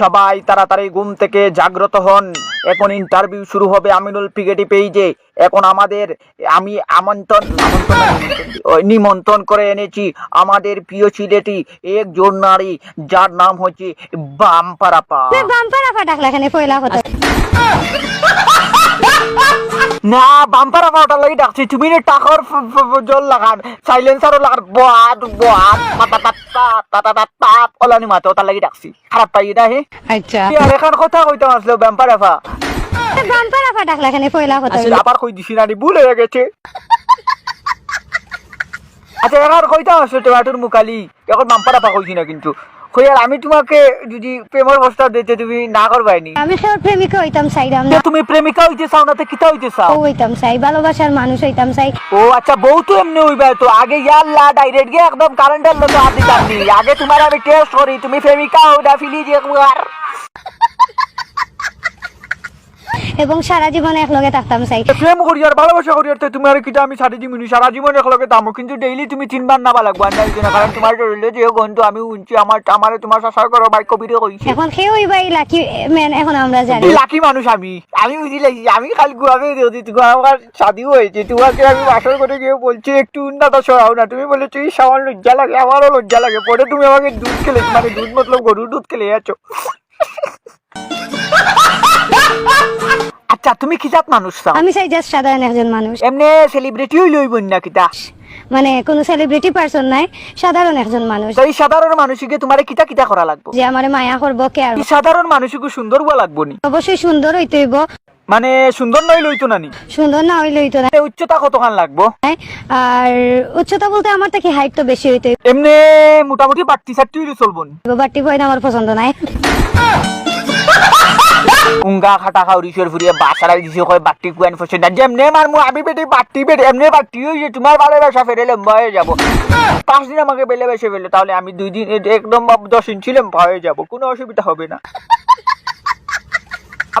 সবাই তাড়াতাড়ি ঘুম থেকে জাগ্রত হন। এখন ইন্টারভিউ শুরু হবে আমিনুল পিগেটি পেইজে। এখন আমাদের, আমি আমন্ত্রণ নিমন্ত্রণ করে এনেছি আমাদের প্রিয় এক জোর নারী যার নাম হচ্ছে বাম্পারাপা বামপারাপা ডাকলা এখানে পয়লা কথা। না বাম্পারাপা ওটা লাগি ডাকছি। তুমি না টাকার জল লাগান। সাইলেন্সারও লাগান। বাদ বাদ পাতা পাতা পাতা পাতা ওলানি মাতো ওটা লাগি ডাকছি। খারাপ পাই না হে আচ্ছা। আর এখন কথা কইতাম আসলো বাম্পারাপা বাম্পার আফা ডাকলা খানে পয়লা কথা আসলে আবার কই দিছি না ভুল হয়ে গেছে। আচ্ছা এখন কইতাম আসলে টমেটোর মুখালি এখন বাম্পার আপা কইছি না কিন্তু। কই আর আমি তোমাকে যদি প্রেমের প্রস্তাব দিতে তুমি না করবাইনি। আমি সবার প্রেমিকা হইতাম চাই না। তুমি প্রেমিকা হইতে চাও না তো কিতা হইতে চাও? ও হইতাম চাই ভালোবাসার মানুষ হইতাম চাই। ও আচ্ছা বউ তো এমনি হইবা তো আগে ইয়াল্লা ডাইরেক্ট গিয়ে একদম কারেন্টের হাত দিতাম আগে তোমার আমি টেস্ট করি তুমি প্রেমিকা হও না ফিলি যে এবং সারা জীবন একলগে থাকতাম চাই প্রেম করি আর ভালোবাসা করি আর তো তুমি আর কিটা আমি সারি দিমিনি সারা জীবন একলগে দামো কিন্তু ডেইলি তুমি তিনবার নাবা লাগবো না কারণ তোমার শরীরে যে গন্ধ আমি উনছি আমার আমারে তোমার শাসন করো বাই কবিরে কইছে। এখন সে হইবা এই লাকি মেন এখন আমরা জানি। লাকি মানুষ আমি। আমি বুঝি লাগছি আমি খালি গুয়াবে দিয়েছি তুমি আমার শাদিও হয়েছে তোমাকে আমি বাসর করে গিয়ে বলছি একটু উন্নত সরাও না। তুমি বলে তুই সামান্য লজ্জা লাগে আমারও লজ্জা লাগে পরে তুমি আমাকে দুধ খেলে মানে দুধ মতলব গরুর দুধ খেলে যাচ্ছ। আচ্ছা তুমি কি জাত মানুষ চাও? আমি চাই জাস্ট সাধারণ একজন মানুষ। এমনি সেলিব্রিটি হইলে হইব না কিতা? মানে কোনো সেলিব্রিটি পারসন নাই সাধারণ একজন মানুষ। তো এই সাধারণ মানুষকে তোমার কিতা কিতা করা লাগবো? যে আমার মায়া করব কেয়ার এই সাধারণ মানুষকে সুন্দর হওয়া লাগবো নি? অবশ্যই সুন্দর হইতে হইব। মানে সুন্দর নই লইতো নানি সুন্দর না হইলে হইতো না। উচ্চতা কতখান লাগবো? আর উচ্চতা বলতে আমার থেকে হাইট তো বেশি হইতে এমনি মোটামুটি বাট্টি চারটি হইলে চলবো নি? বাটি বইন আমার পছন্দ নাই। উঙ্গা খাটা খাউরি সর ফুরিয়ে বাসারা দিছে কয় বাটি কুয়ান ফসে না যেমনে মারমু আমি বেটি, বাট্টি বেটে, এমনি বাট্টি হইছে তোমার ভালোবাসা ফেরে লম্বা হয়ে যাব। পাঁচ দিন আমাকে বেলে বেসে ফেলে তাহলে আমি দুই দিন একদম দশ ইঞ্চি লম্বা হয়ে যাব, কোনো অসুবিধা হবে না।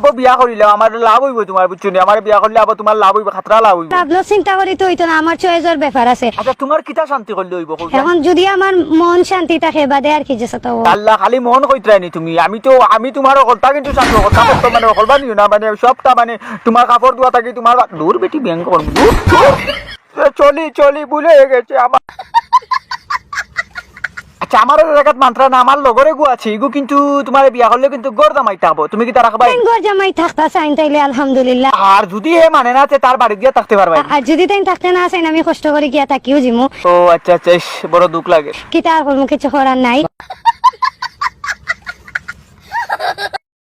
আবার বিয়া করিলে আমার লাভ হইব তোমার বুঝছ নি? আমার বিয়া করলে আবার তোমার লাভ হইব খাতরা লাভ হইব। ভাবলো চিন্তা করি তো হইতো না আমার চয়েসের ব্যাপার আছে। আচ্ছা তোমার কিতা শান্তি করলে হইব এখন যদি আমার মন শান্তি থাকে বাদে আর কি যে তো আল্লাহ খালি মন কইতরানি তুমি। আমি তো আমি তোমার কথা কিন্তু শান্ত কথা করতে মানে করবা নিও না মানে সবটা মানে তোমার কাপড় ধোয়া থাকি তোমার দূর বেটি ব্যাংক করব চলি চলি ভুলে গেছে আমার আচ্ছা আমার এলাকাত মান্ত্রা না আমার লগরে গু আছে ইগু কিন্তু তোমার বিয়া হলে কিন্তু গর জামাই থাকব তুমি কি তারা খাবাই গর জামাই থাকতা চাইন তাইলে আলহামদুলিল্লাহ। আর যদি হে মানে না তে তার বাড়ি গিয়া থাকতে পারবা আর যদি তাই থাকতে না চাইন আমি কষ্ট করে গিয়া থাকিও জিমু। ও আচ্ছা আচ্ছা বড় দুঃখ লাগে। কি তার কোনো কিছু করার নাই।